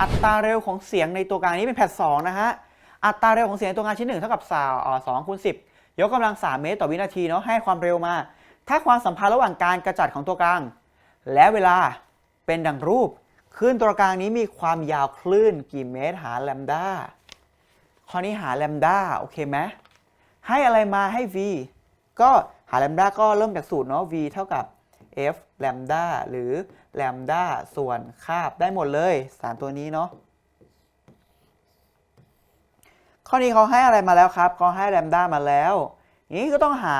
อัตราเร็วของเสียงในตัวกลางนี้เป็นแพท2นะฮะ อัตราเร็วของเสียงในตัวกลางชิ้นหนึ่งเท่ากับสาวสองคูณสิบยกกำลัง 3 เมตรต่อวินาทีเนาะให้ความเร็วมา ถ้าความสัมพันธ์ระหว่างการกระจัดของตัวกลาง และเวลาเป็นดังรูปคลื่นตัวกลางนี้มีความยาวคลื่นกี่เมตรหาแลมด้าข้อนี้หาแลมด้าโอเคไหมให้อะไรมาให้ v ก็หาแลมด้าก็เริ่มจากสูตรเนาะ v เท่ากับ f แลมด้าหรือแลมด้าส่วนคาบได้หมดเลยสามตัวนี้เนาะข้อนี้เขาให้อะไรมาแล้วครับเขาให้แลมด้ามาแล้วนี้ก็ต้องหา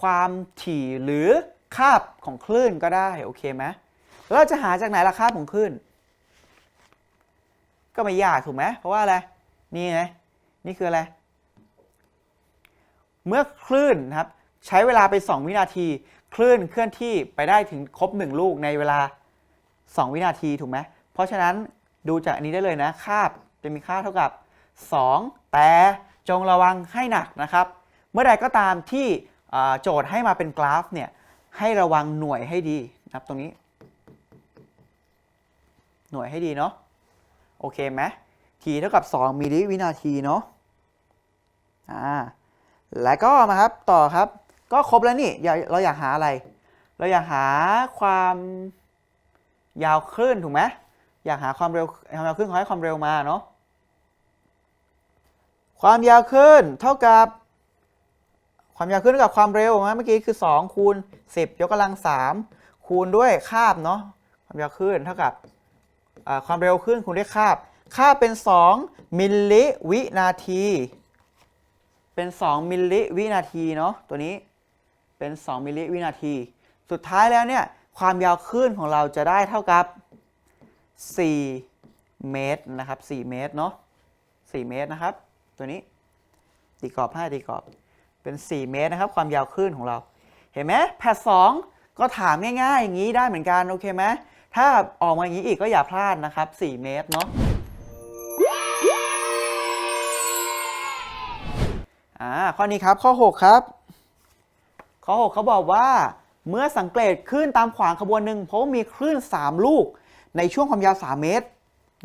ความถี่หรือคาบของคลื่นก็ได้โอเคไหมเราจะหาจากไหนล่ะคาบของคลื่น ก็ไม่ยากถูกไหมเพราะว่าอะไรนี่ไงนี่คืออะไร เมื่อคลื่นครับใช้เวลาไป 2 วินาที คลื่นเคลื่อนที่ไปได้ถึงครบ 1 ลูกในเวลา 2 วินาทีถูกไหม เพราะฉะนั้นดูจากอันนี้ได้เลยนะคาบจะมีค่าเท่ากับ 2 แต่จงระวังให้หนักนะครับ เมื่อใดก็ตามที่โจทย์ให้มาเป็นกราฟเนี่ยให้ระวังหน่วยให้ดีนะครับตรงนี้ หน่วยให้ดีเนาะโอเคไหมทีเท่ากับ 2มิลลิวินาทีเนาะอ่าแล้วก็มาครับต่อครับ ก็ครบแล้วนี่เราอยากหาอะไร เราอยากหาความยาวคลื่นถูกไหมอยากหาความเร็วความยาวคลื่นขาให้ความเร็วมาเนาะความยาวคลื่นเท่ากับ ความยาวคลื่นเท่ากับความเร็วนะเมื่อกี้คือ 2 คูณ 10 ยกกำลัง 3 คูณด้วยคาบเนาะความยาวคลื่นเท่ากับความเร็วคลื่นคูณด้วยคาบคาบเป็น 2 มิลลิวินาที เป็น 2 มิลลิวินาทีเนาะตัวนี้ เป็น 2 มิลลิวินาที สุดท้ายแล้วเนี่ยความยาวคลื่นของเราจะได้เท่ากับ 4 เมตรนะครับ 4 เมตรเนาะ 4 เมตรนะครับ ตัวนี้ตีกรอบให้ตีกรอบ เป็น 4 เมตรนะครับ ความยาวคลื่นของเรา เห็นไหมแพทสองก็ถามง่ายๆ อย่างนี้ได้เหมือนกัน โอเคไหม ถ้าออกมาอย่างนี้อีกก็อย่าพลาดนะครับ 4 เมตรเนาะอ่าข้อนี้ครับข้อ 6 ครับ ข้อ6เขาบอกว่า เมื่อสังเกตคลื่นตามขวางขบวนหนึ่งเพราะมีคลื่น 3 ลูก ในช่วงความยาว 3 เมตร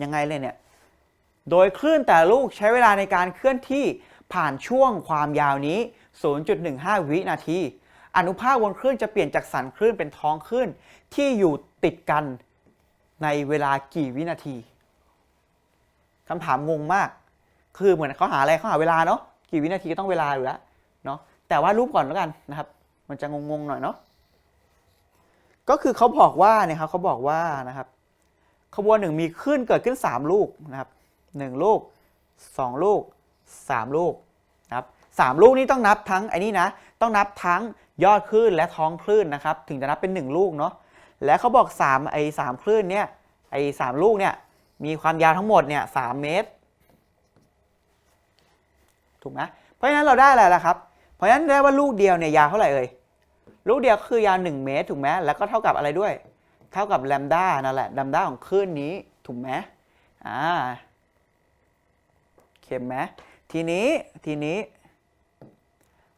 ยังไงเลยเนี่ย โดยคลื่นแต่ละลูกใช้เวลาในการเคลื่อนที่ผ่านช่วงความยาวนี้ 0.15 วินาที อนุภาคบนคลื่นจะเปลี่ยนจากสันคลื่นเป็นท้องคลื่นที่อยู่ติดกันในเวลากี่วินาทีคำถามงงมาก คือเหมือนเขาหาอะไรเขาหาเวลาเนาะ กี่วินาทีก็ต้องเวลาอยู่แล้วเนาะ แต่ว่ารูปก่อนแล้วกันนะครับ มันจะงงๆหน่อยเนาะก็คือเขาบอกว่าเนี่ยครับเขาบอกว่านะครับ ขบวนหนึ่งมีคลื่นเกิดขึ้น 3 ลูกนะครับ1ลูก 2 ลูก 3 ลูกนะครับสามลูกนี้ต้องนับทั้งไอ้นี่นะ ต้องนับทั้งยอดคลื่นและท้องคลื่นนะครับ ถึงจะนับเป็น 1 ลูกเนาะและเขาบอก3ไอ้สามคลื่นเนี่ยไอ้สามลูกเนี่ยมีความยาวทั้งหมดเนี่ยสามเมตร ถูกไหมเพราะฉะนั้นเราได้อะไรล่ะครับ ราะฉะนั้นได้ว่าลูกเดียวเนี่ยยาวเท่าไหร่เอ่ยลูกเดียวก็คือยาว1 เมตรถูกไหมแล้วก็เท่ากับอะไรด้วย เท่ากับแลมด้านั่นแหละแลมด้าของคลื่นนี้ถูกไหมอ่าเข้มไหมทีนี้ทีนี้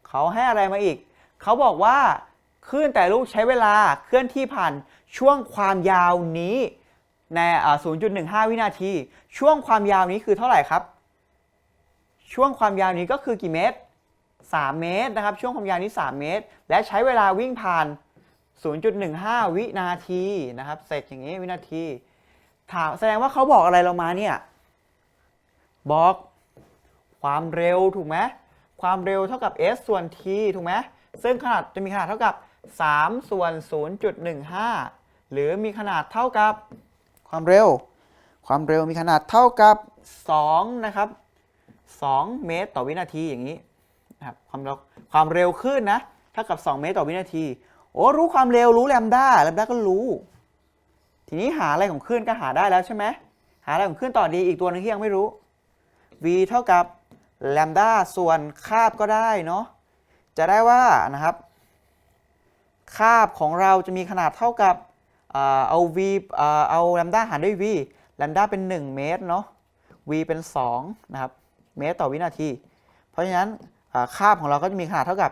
เขาให้อะไรมาอีก เขาบอกว่าคลื่นแต่ลูกใช้เวลาเคลื่อนที่ผ่านช่วงความยาวนี้ใน 0.15 วินาที ช่วงความยาวนี้คือเท่าไหร่ครับ ช่วงความยาวนี้ก็คือกี่เมตร 3 เมตรนะครับ ช่วงความยาวนี้ 3 เมตร และใช้เวลาวิ่งผ่าน 0.15 วินาทีนะครับ เสร็จอย่างนี้วินาที ถามแสดงว่าเขาบอกอะไรเรามาเนี่ย บอก ความเร็วถูกไหมความเร็วเท่ากับ s ส่วน t ถูกไหมซึ่งขนาดจะมีขนาดเท่ากับ 3 ส่วน 0.15 หรือมีขนาดเท่ากับความเร็ว ความเร็วมีขนาดเท่ากับ 2 นะครับ 2 เมตรต่อวินาทีอย่างนี้ นะครับความเร็วความเร็วขึ้นนะเท่ากับ 2 เมตรต่อวินาที โอ้รู้ความเร็วรู้แลมด้าแลมด้าก็รู้ ทีนี้หาอะไรของคลื่นก็หาได้แล้วใช่ไหมหาอะไรของคลื่นต่อดีอีกตัวหนึงที่ยังไม่รู้ v เท่ากับแลมด้าส่วนคาบก็ได้เนาะจะได้ว่านะครับคาบของเราจะมีขนาดเท่ากับเอา v เอาแลมด้าหารด้วย v แลมด้าเป็น 1 เมตรเนาะ v เป็น 2 นะครับ เมตรต่อวินาที เพราะฉะนั้น คาบของเราก็จะมีขนาดเท่ากับ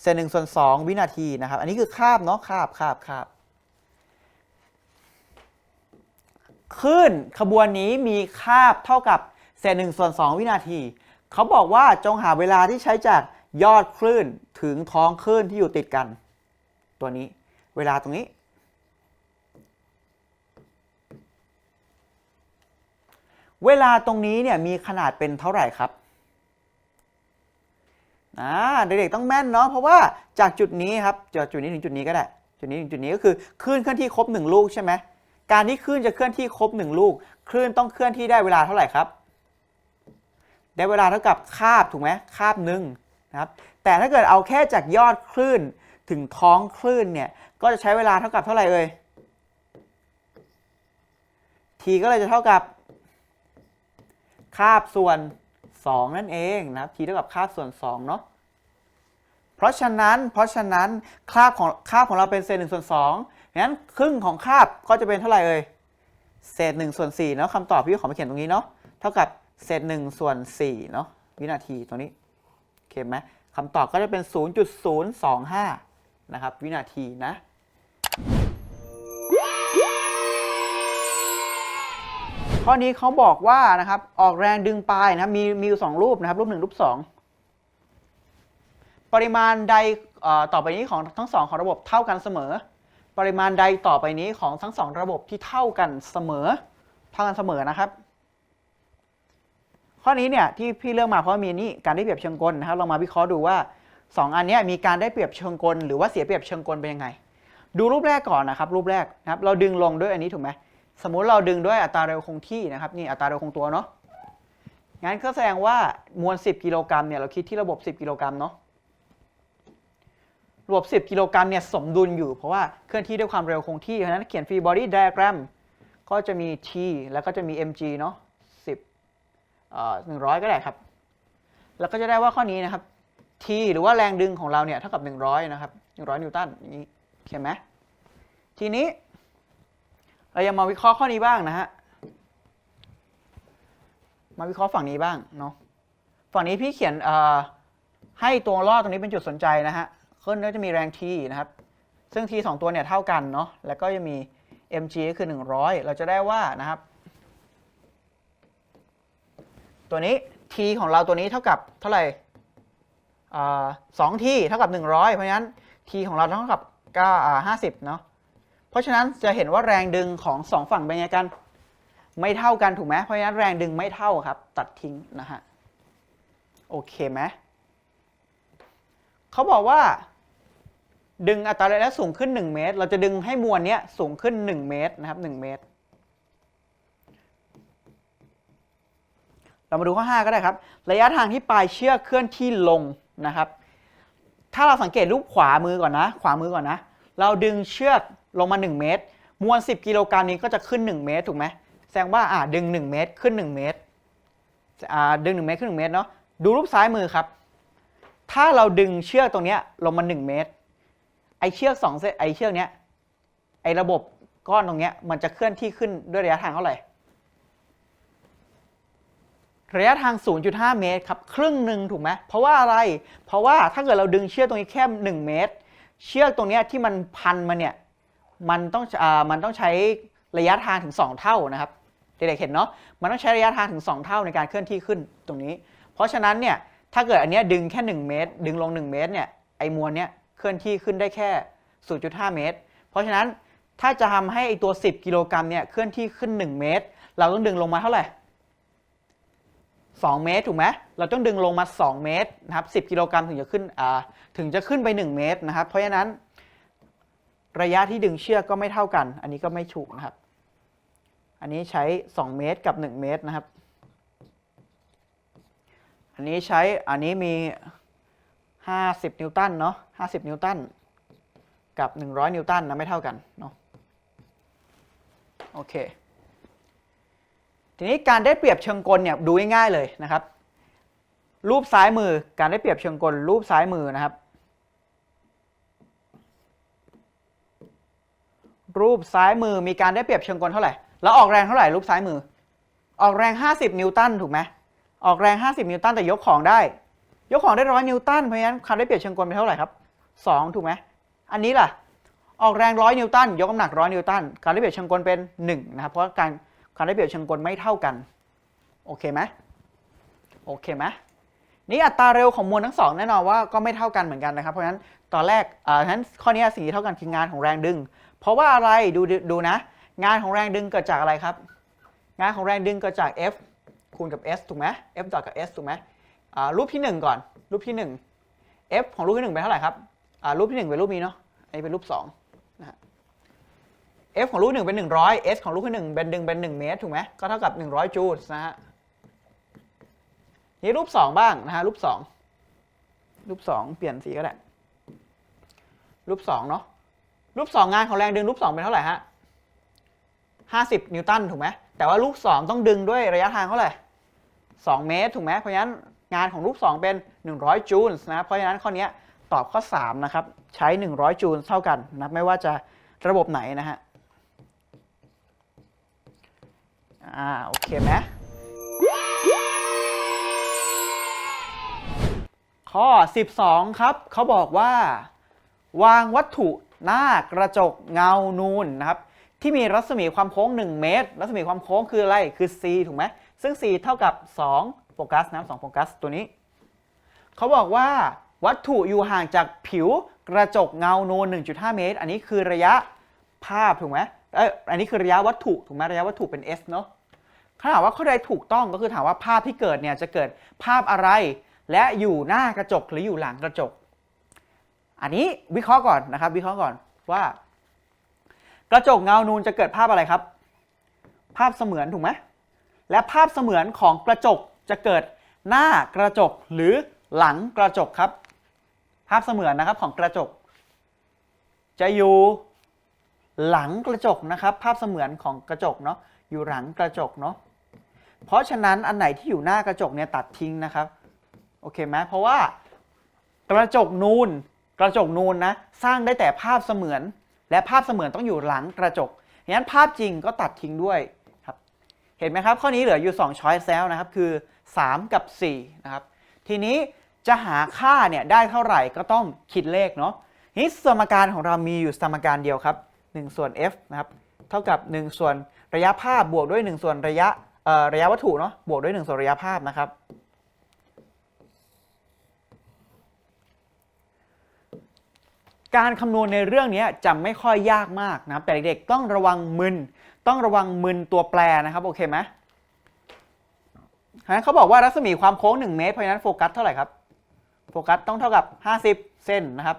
เศษหนึ่งส่วนสองวินาทีนะครับ อันนี้คือคาบเนาะคาบคาบคาบคลื่นขบวนนี้มีคาบเท่ากับเศษหนึ่งส่วนสองวินาที เขาบอกว่าจงหาเวลาที่ใช้จากยอดคลื่นถึงท้องคลื่นที่อยู่ติดกัน ตัวนี้เวลาตรงนี้ เวลาตรงนี้เนี่ยมีขนาดเป็นเท่าไหร่ครับ อ่าเด็กๆต้องแม่นเนาะเพราะว่าจากจุดนี้ครับจากจุดนี้ถึงจุดนี้ก็ได้ จุดนี้ถึงจุดนี้ก็คือคลื่นเคลื่อนที่ครบหนึ่งลูกใช่ไหมการที่คลื่นจะเคลื่อนที่ครบหนึ่งลูกคลื่นต้องเคลื่อนที่ได้เวลาเท่าไหร่ครับ ได้เวลาเท่ากับคาบถูกไหมคาบหนึ่งนะครับแต่ถ้าเกิดเอาแค่จากยอดคลื่นถึงท้องคลื่นเนี่ยก็จะใช้เวลาเท่ากับเท่าไหร่เอ่ย t ก็เลยจะเท่ากับคาบส่วน 2 นั่นเองนะครับ t เท่ากับคาบส่วน2เนาะ เพราะฉะนั้น เพราะฉะนั้นคาบของคาบของเราเป็นเศษ1ส่วน2งั้นครึ่งของคาบก็จะเป็นเท่าไหร่เอ่ยเศษ1ส่วน4เนาะคำตอบพี่ขอมาเขียนตรงนี้เนาะเท่ากับเศษ1ส่วน4เนาะวินาทีตรงนี้โอเคไหมคำตอบก็จะเป็น 0.025 นะครับ วินาทีนะข้อนี้เขาบอกว่านะครับออกแรงดึงปลายนะครับมีมีอยู่สองรูปนะครับ รูปหนึ่งรูปสอง ปริมาณใดต่อไปนี้ของทั้งสองของระบบเท่ากันเสมอ ปริมาณใดต่อไปนี้ของทั้งสองระบบที่เท่ากันเสมอ เท่ากันเสมอนะครับ ข้อนี้เนี่ยที่พี่เลือกมาเพราะมีนี่การได้เปรียบเชิงกลนะครับเรามาวิเคราะห์ดูว่าสองอันนี้มีการได้เปรียบเชิงกล หรือว่าเสียเปรียบเชิงกลเป็นยังไง ดูรูปแรกก่อนนะครับรูปแรกนะครับเราดึงลงด้วยอันนี้ถูกไหมสมมุติเราดึงด้วยอัตราเร็วคงที่นะครับนี่อัตราเร็วคงตัวเนาะงั้นก็แสดงว่ามวล 10 กิโลกรัมเนี่ยเราคิดที่ระบบ 10 กิโลกรัมเนาะ ระบบ10 กิโลกรัมเนี่ยสมดุลอยู่ เพราะว่าเคลื่อนที่ด้วยความเร็วคงที่ เพราะฉะนั้นเขียน free body diagram ก็จะมี t แล้วก็จะมี mg เนาะ10เอ่อ100 ก็ได้ครับ แล้วก็จะได้ว่าข้อนี้นะครับ t หรือว่าแรงดึงของเราเนี่ยเท่ากับ 100 นะครับ 100 นิวตันอย่างนี้เห็นไหมทีนี้ เรายังมาวิเคราะห์ข้อนี้บ้างนะฮะมาวิเคราะห์ฝั่งนี้บ้างเนาะฝั่งนี้พี่เขียนให้ตัวรอดตรงนี้เป็นจุดสนใจนะฮะ ขึ้นก็จะมีแรง T นะครับ ซึ่ง T 2 ตัวเนี่ยเท่ากันเนาะ แล้วก็จะมี mg ก็คือ 100 เราจะได้ว่านะครับ ตัวนี้ T ของเราตัวนี้เท่ากับเท่าไหร่สองทีเท่ากับ 100 เพราะฉะนั้น T ของเราเท่ากับ9 50เนาะ เพราะฉะนั้นจะเห็นว่าแรงดึงของสองฝั่งเป็นไงกัน ไม่เท่ากันถูกไหมเพราะฉะนั้นแรงดึงไม่เท่าครับ ตัดทิ้งนะฮะ โอเคไหมเขาบอกว่า ดึงอัตราแรงสูงขึ้น 1 เมตร เราจะดึงให้มวลเนี้ยสูงขึ้น 1 เมตรนะครับ 1 เมตร เรามาดูข้อ 5 ก็ได้ครับ ระยะทางที่ปลายเชือกเคลื่อนที่ลงนะครับ ถ้าเราสังเกตรูปขวามือก่อนนะ ขวามือก่อนนะ เราดึงเชือกลงมา 1 เมตร มวล 10 กิโลกรัมนี้ก็จะขึ้น 1 เมตร ถูกไหม แสดงว่าอ่าดึง 1 เมตรขึ้น 1 เมตรอ่าดึง 1 เมตรขึ้น 1 เมตรเนาะ ดูรูปซ้ายมือครับ ถ้าเราดึงเชือกตรงนี้ลงมา 1 เมตร ไอเชือก2เส้นไอเชือกเนี้ยไอระบบก้อนตรงเนี้ยมันจะเคลื่อนที่ขึ้นด้วยระยะทางเท่าไหร่ระยะทาง 0.5 เมตรครับครึ่งหนึ่งถูกไหมเพราะว่าอะไร เพราะว่าถ้าเกิดเราดึงเชือกตรงนี้แค่ 1 เมตร เชือกตรงเนี้ยที่มันพันมาเนี่ยมันต้องอ่ามันต้องใช้ระยะทางถึง 2 เท่านะครับเด็กๆเห็นเนาะมันต้องใช้ระยะทางถึง 2 เท่าในการเคลื่อนที่ขึ้นตรงนี้ เพราะฉะนั้นเนี่ยถ้าเกิดอันเนี้ยดึงแค่ 1 เมตร ดึงลง 1 เมตรเนี่ยไอ้มวลเนี้ย เคลื่อนที่ขึ้นได้แค่ 0.5 เมตร เพราะฉะนั้นถ้าจะทำให้ไอตัว 10 กิโลกรัมเนี่ยเคลื่อนที่ขึ้น 1 เมตร เราต้องดึงลงมาเท่าไหร่ 2 เมตรถูกไหมเราต้องดึงลงมา 2 เมตรนะครับ 10 กิโลกรัมถึงจะขึ้นอ่าถึงจะขึ้นไป 1 เมตรนะครับ เพราะฉะนั้น ระยะที่ดึงเชือกก็ไม่เท่ากัน อันนี้ก็ไม่ถูกนะครับ อันนี้ใช้ 2 เมตรกับ 1 เมตรนะครับ อันนี้ใช้ อันนี้มี 50 นิวตันเนาะ50 นิวตัน กับ 100 นิวตันนะไม่เท่ากันเนาะโอเค ทีนี้การได้เปรียบเชิงกลเนี่ยดูง่ายๆเลยนะครับ รูปซ้ายมือการได้เปรียบเชิงกลรูปซ้ายมือนะครับ รูปซ้ายมือมีการได้เปรียบเชิงกลเท่าไหร่แล้วออกแรงเท่าไหร่รูปซ้ายมือ ออกแรง 50 นิวตันถูกไหมออกแรง 50 นิวตันแต่ยกของได้ ยกของได้ร้อยนิวตันเพราะฉะนั้นการได้เปรียบเชิงกลเป็นเท่าไหร่ครับ2ถูกไหมอันนี้ล่ะ ออกแรงร้อยนิวตันยกน้ำหนักร้อยนิวตันการได้เปรียบเชิงกลเป็น1นะครับเพราะการความได้เปรียบเชิงกลไม่เท่ากันโอเคไหมโอเคไหมนี่อัตราเร็วของมวลทั้งสองแน่นอนว่าก็ไม่เท่ากันเหมือนกันนะครับ เพราะฉะนั้นตอนแรกอ่าฉะนั้นข้อนี้สิ่งที่เท่ากันคืองานของแรงดึง เพราะว่าอะไรดูดูนะ งานของแรงดึงเกิดจากอะไรครับ งานของแรงดึงเกิดจาก F คูณกับ S ถูกไหม F ดอทกับ S ถูกไหม รูปที่ 1 ก่อน รูปที่ 1 F ของรูปที่ 1 เป็นเท่าไหร่ครับรูปที่ 1 เป็นรูปนี้เนาะอันนี้เป็นรูป2นะฮะ F ของรูปหนึ่งเป็น 100 S ของรูปที่หนึ่งเป็นดึงเป็น 1 เมตรถูกไหมก็เท่ากับ 100 จูลนะฮะนี่รูป 2 บ้างนะฮะรูป 2 รูป 2 เปลี่ยนสีก็ได้ รูป 2 เนาะรูป 2 งานของแรงดึงรูป 2 เป็นเท่าไหร่ฮะ50 นิวตันถูกไหมแต่ว่าลูก2ต้องดึงด้วยระยะทางเท่าไหร่2เมตรถูกไหมเพราะฉะนั้น งานของลูก2เป็น 100 จูลส์นะเพราะฉะนั้นข้อนี้ตอบข้อ3นะครับใช้ 100 จูลส์เท่ากันนะไม่ว่าจะระบบไหนนะฮะอ่าโอเคไหมข้อ 12 ครับเขาบอกว่า วางวัตถุหน้ากระจกเงานูนนะครับที่มีรัศมีความโค้ง 1 เมตร รัศมีความโค้งคืออะไร คือ c ถูกไหม ซึ่ง c เท่ากับ 2 โฟกัสนะ2โฟกัสตัวนี้ เขาบอกว่าวัตถุอยู่ห่างจากผิวกระจกเงานูน1.5 เมตร อันนี้คือระยะภาพถูกไหมเอ้ยอันนี้คือระยะวัตถุถูกไหมระยะวัตถุเป็น s เนาะถ้าถามว่าข้อใดถูกต้องก็คือถามว่าภาพที่เกิดเนี่ยจะเกิดภาพอะไร และอยู่หน้ากระจกหรืออยู่หลังกระจก อันนี้วิเคราะห์ก่อนนะครับ วิเคราะห์ก่อนว่า กระจกเงานูนจะเกิดภาพอะไรครับ ภาพเสมือนถูกไหมและภาพเสมือนของกระจก จะเกิดหน้ากระจกหรือหลังกระจกครับ ภาพเสมือนนะครับของกระจก จะอยู่หลังกระจกนะครับ ภาพเสมือนของกระจกเนาะอยู่หลังกระจกเนาะเพราะฉะนั้นอันไหนที่อยู่หน้ากระจกเนี่ยตัดทิ้งนะครับโอเคไหมเพราะว่ากระจกนูนกระจกนูนนะสร้างได้แต่ภาพเสมือน และภาพเสมือนต้องอยู่หลังกระจกงั้นภาพจริงก็ตัดทิ้งด้วยครับเห็นไหมครับข้อนี้เหลืออยู่2ช้อยส์แล้วนะครับคือ 3 กับ4นะครับทีนี้จะหาค่าเนี่ยได้เท่าไหร่ก็ต้องคิดเลขเนาะนี่สมการของเรามีอยู่สมการเดียวครับ 1 ส่วน f นะครับเท่ากับ 1 ส่วนระยะภาพบวกด้วย 1 ส่วนระยะระยะวัตถุเนาะบวกด้วย 1 ส่วนระยะภาพนะครับการคำนวณในเรื่องนี้จะไม่ค่อยยากมากนะครับแต่เด็กๆต้องระวังมึน ต้องระวังมึนตัวแปรนะครับ โอเคไหม ฉะนั้นเขาบอกว่ารัศมีความโค้ง 1 เมตร เพราะฉะนั้นโฟกัสเท่าไหร่ครับ โฟกัสต้องเท่ากับ 50เซนนะครับ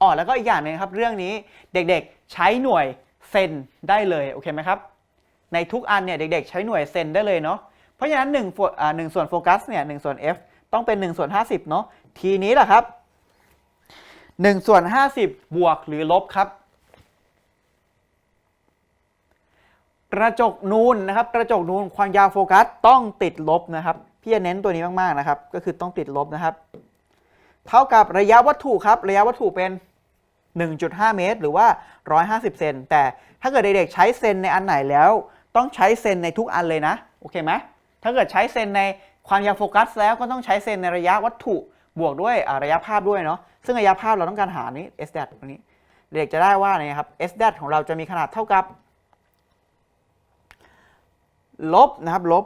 อ๋อแล้วก็อีกอย่างหนึงครับ เรื่องนี้เด็กๆใช้หน่วยเซนได้เลยโอเคไหมครับ ในทุกอันเนี่ยเด็กๆ ใช้หน่วยเซนได้เลยเนาะ เพราะฉะนั้น1โฟอ่า1ส่วนโฟกัสเนี่ย1ส่วน f ต้องเป็น1ส่วน50 เนาะทีนี้แหละครับ1ส่วน50 บวกหรือลบครับ กระจกนูนนะครับ กระจกนูนความยาวโฟกัสต้องติดลบนะครับพี่จะเน้นตัวนี้มากๆนะครับ ก็คือต้องติดลบนะครับ เท่ากับระยะวัตถุครับ ระยะวัตถุเป็น 1.5 เมตร หรือว่า 150 เซนแต่ถ้าเกิดเด็กๆใช้เซนในอันไหนแล้ว ต้องใช้เซนในทุกอันเลยนะโอเคไหมถ้าเกิดใช้เซนในความยาวโฟกัส แล้วก็ต้องใช้เซนในระยะวัตถุบวกด้วยระยะภาพด้วยเนาะซึ่งระยะภาพเราต้องการหานี้ s d a t ตรงนี้ เด็กจะได้ว่าเนี่ยครับ s d a t ของเราจะมีขนาดเท่ากับ ลบนะครับลบ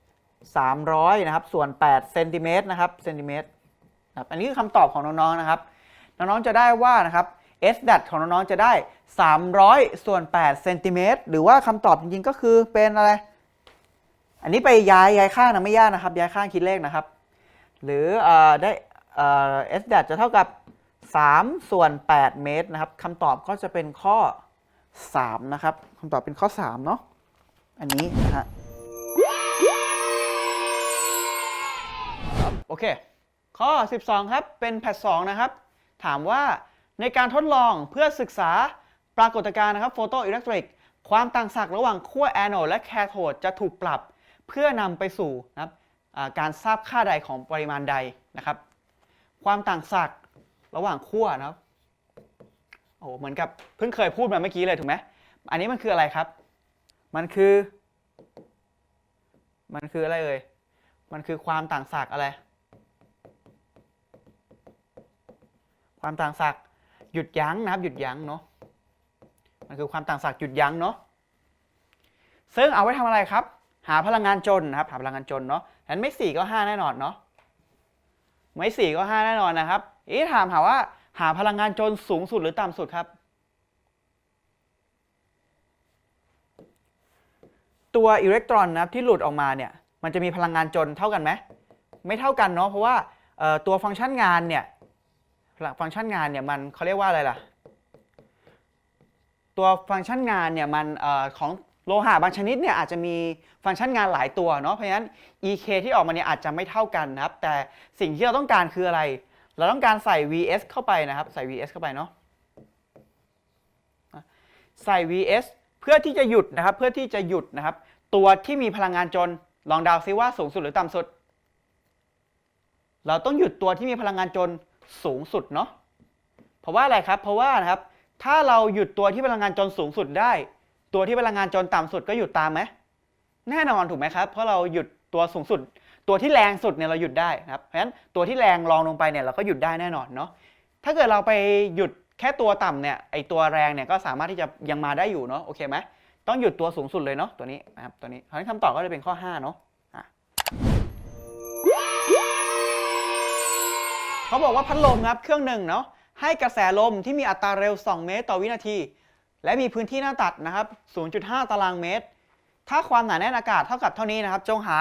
300นะครับส่วน8เซนติเมตรนะครับเซนติเมตรครับอันนี้คือคำตอบของน้องๆนะครับน้องๆจะได้ว่านะครับ s d a t ของน้องๆจะได้ 300 ส่วน8เซนติเมตรหรือว่าคำตอบจริงๆก็คือเป็นอะไร อันนี้ไปย้ายย้ายข้างนะไม่ยากนะครับ ย้ายข้างคิดเลขนะครับ หรืออได้เอ่อ s d a t จะเท่ากับ 3 ส่วน 8 เมตรนะครับคำตอบก็จะเป็นข้อ 3 นะครับคำตอบเป็นข้อ 3 เนาะ อันนี้นะฮะโอเค ข้อ 12 ครับ เป็นแพท2นะครับ ถามว่าในการทดลองเพื่อศึกษาปรากฏการณ์นะครับโฟโตอิเล็กทริกความต่างศักย์ระหว่างขั้วแอนโอดและแคโทดจะถูกปรับเพื่อนำไปสู่นะครับการทราบค่าใดของปริมาณใดนะครับ ความต่างศักย์ระหว่างขั้วนะครับโอ้เหมือนกับเพิ่งเคยพูดมาเมื่อกี้เลยถูกไหมอันนี้มันคืออะไรครับ มันคือ มันคืออะไรเอ่ย มันคือความต่างศักย์อะไร ความต่างศักย์หยุดยั้งนะครับหยุดยั้งเนาะ มันคือความต่างศักย์หยุดยั้งเนาะ ซึ่งเอาไว้ทำอะไรครับ หาพลังงานจนนะครับ หาพลังงานจนเนาะนั้นไม่สี่ก็ห้าแน่นอนเนาะ ไม่สี่ก็ห้าแน่นอนนะครับอีถามหาว่าหาพลังงานจนสูงสุดหรือต่ำสุดครับ ตัวอิเล็กตรอนนะครับที่หลุดออกมาเนี่ยมันจะมีพลังงานจนเท่ากันไหมไม่เท่ากันเนาะเพราะว่าตัวฟังก์ชันงานเนี่ยฟังก์ชันงานเนี่ยมันเขาเรียกว่าอะไรล่ะ ตัวฟังก์ชันงานเนี่ยมันออของโลหะบางชนิดเนี่ยอาจจะมีฟังก์ชันงานหลายตัวเนาะเพราะฉะนั้น EK ที่ออกมาเนี่ยอาจจะไม่เท่ากันนะครับ แต่สิ่งที่เราต้องการคืออะไร เราต้องการใส่ VS เข้าไปนะครับ ใส่ VS เข้าไปเนาะใส่ VS เพื่อที่จะหยุดนะครับเพื่อที่จะหยุดนะครับ ตัวที่มีพลังงานจนลองเดาซิว่าสูงสุดหรือต่ำสุด เราต้องหยุดตัวที่มีพลังงานจนสูงสุดเนาะเพราะว่าอะไรครับ เพราะว่านะครับถ้าเราหยุดตัวที่พลังงานจนสูงสุดได้ ตัวที่พลังงานจนต่ำสุดก็หยุดตามไหมแน่นอนถูกไหมครับ เพราะเราหยุดตัวสูงสุด ตัวที่แรงสุดเนี่ยเราหยุดได้นะครับเพราะฉะนั้นตัวที่แรงรองลงไปเนี่ยเราก็หยุดได้แน่นอนเนาะถ้าเกิดเราไปหยุด แค่ตัวต่ำเนี่ยไอตัวแรงเนี่ยก็สามารถที่จะยังมาได้อยู่เนาะโอเคไหมต้องหยุดตัวสูงสุดเลยเนาะตัวนี้นะครับตัวนี้เพราะฉะนั้นคำตอบก็จะเป็นข้อ 5 เนาะะเขาบอกว่าพัดลมครับเครื่องหนึ่งเนาะให้กระแสลมที่มีอัตราเร็ว 2 เมตร ต่อวินาที และมีพื้นที่หน้าตัดนะครับ 0.5 ตารางเมตร ถ้าความหนาแน่นอากาศเท่ากับเท่านี้นะครับ จงหา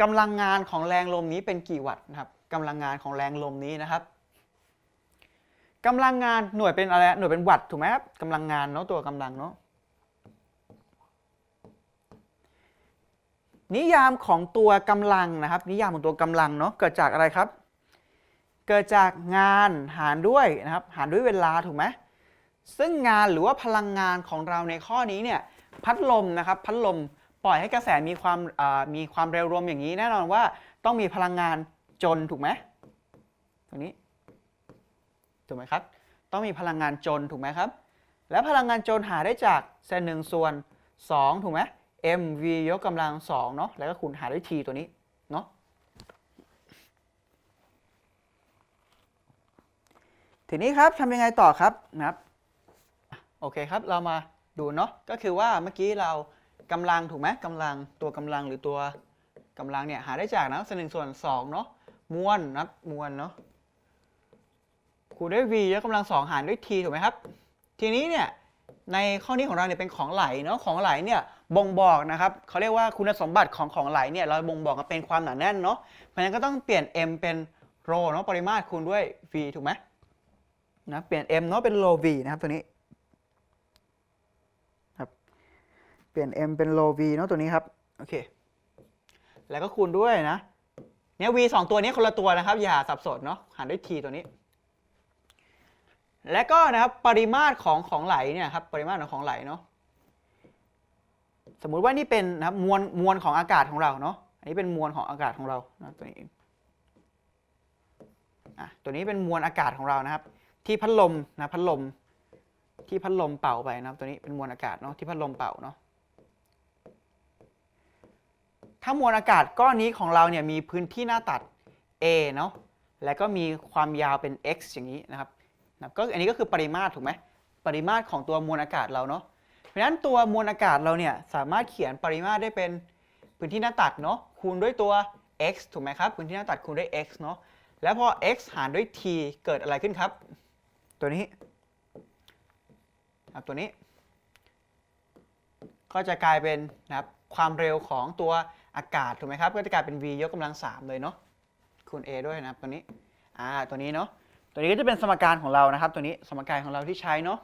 กำลังงานของแรงลมนี้เป็นกี่วัตต์นะครับกำลังงานของแรงลมนี้นะครับ กำลังงานหน่วยเป็นอะไรหน่วยเป็นวัตต์ถูกไหมครับกำลังงานเนาะตัวกำลังเนาะนิยามของตัวกำลังนะครับ นิยามของตัวกำลังเนาะเกิดจากอะไรครับ เกิดจากงานหารด้วยนะครับ หารด้วยเวลาถูกไหมซึ่งงานหรือว่าพลังงานของเราในข้อนี้เนี่ยพัดลมนะครับพัดลมปล่อยให้กระแสมีความมีความเร็วรวมอย่างนี้ แน่นอนว่าต้องมีพลังงานจนถูกไหมตรงนี้ ถูกไหมครับ ต้องมีพลังงานจนถูกไหมครับ และพลังงานจนหาได้จากเซนหนึ่งส่วน 2 ถูกไหม mv ยกกำลัง2เนาะแล้วก็คูณหาด้วย t ตัวนี้เนาะทีนี้ครับทำยังไงต่อครับนะครับโอเคครับเรามาดูเนาะก็คือว่าเมื่อกี้เรากำลังถูกไหมกำลังตัวกำลังหรือตัวกำลังเนี่ยหาได้จากนะเซนหนึ่งส่วน2เนาะมวลนะครับมวลเนาะ คูณด้วย v ยกกำลังสองหารด้วย t ถูกไหมครับ ทีนี้เนี่ยในข้อนี้ของเราเนี่ยเป็นของไหลเนาะของไหลเนี่ยบ่งบอกนะครับเขาเรียกว่าคุณสมบัติของของไหลเนี่ยเราบ่งบอกกันเป็นความหนาแน่นเนาะเพราะฉะนั้นก็ต้องเปลี่ยน m เป็นโรเนาะปริมาตรคูณด้วย v ถูกไหมนะเปลี่ยน m เนาะเป็นโล v นะครับตัวนี้ครับเปลี่ยน m เป็นโล v เนาะตัวนี้ครับโอเคแล้วก็คูณด้วยนะเนี่ย v สองตัวนี้คนละตัวนะครับ อย่าสับสนเนาะหารด้วย t ตัวนี้ และก็นะครับปริมาตรของของไหลเนี่ยครับปริมาตรของของไหลเนาะสมมุติว่านี่เป็นนะครับมวลมวลของอากาศของเราเนาะอันนี้เป็นมวลของอากาศของเรานะตัวนี้อะตัวนี้เป็นมวลอากาศของเรานะครับ ที่พัดลมนะพัดลมที่พัดลมเป่าไปนะครับ ตัวนี้เป็นมวลอากาศเนาะที่พัดลมเป่าเนาะถ้ามวลอากาศก้อนนี้ของเราเนี่ยมีพื้นที่หน้าตัด A เนาะและก็มีความยาวเป็น x อย่างนี้นะครับ นะก็อันนี้ก็คือปริมาตรถูกไหมปริมาตรของตัวมวลอากาศเราเนาะเพราะฉะนั้นตัวมวลอากาศเราเนี่ยสามารถเขียนปริมาตรได้เป็นพื้นที่หน้าตัดเนาะคูณด้วยตัว x ถูกไหมครับพื้นที่หน้าตัดคูณด้วย x เนาะแล้วพอ x หารด้วย t เกิดอะไรขึ้นครับ ตัวนี้ครับตัวนี้ ก็จะกลายเป็นนะครับความเร็วของตัวอากาศถูกไหมครับ ก็จะกลายเป็น v ยกกำลัง3เลยเนาะคูณ a ด้วยนะครับตัวนี้อ่าตัวนี้เนาะ ตัวนี้ก็จะเป็นสมการของเรานะครับ ตัวนี้สมการของเราที่ใช้เนาะ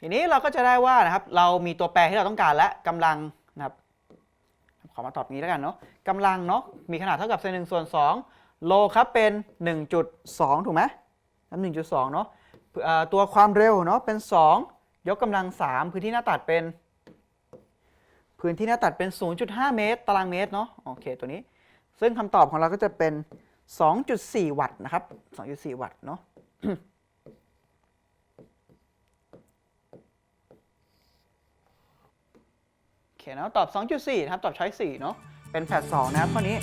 ทีนี้เราก็จะได้ว่านะครับ เรามีตัวแปรที่เราต้องการและกำลังนะครับขอมาตอบนี้แล้วกันเนาะกำลังเนาะมีขนาดเท่ากับเซนหนึ่งส่วน2โลครับเป็น 1.2 ถูกไหมน้ำ1.2เนาะเอ่อตัวความเร็วเนาะเป็น 2 ยกกำลัง 3 พื้นที่หน้าตัดเป็น พื้นที่หน้าตัดเป็น 0.5 เมตร ตารางเมตรเนาะโอเคตัวนี้ ซึ่งคำตอบของเราก็จะเป็น 2.4 วัตต์นะครับ 2.4 วัตต์เนาะโอเคนะตอบ 2.4 นะครับ ตอบช้อย4เนาะเป็นแพท2นะครับข้อนี้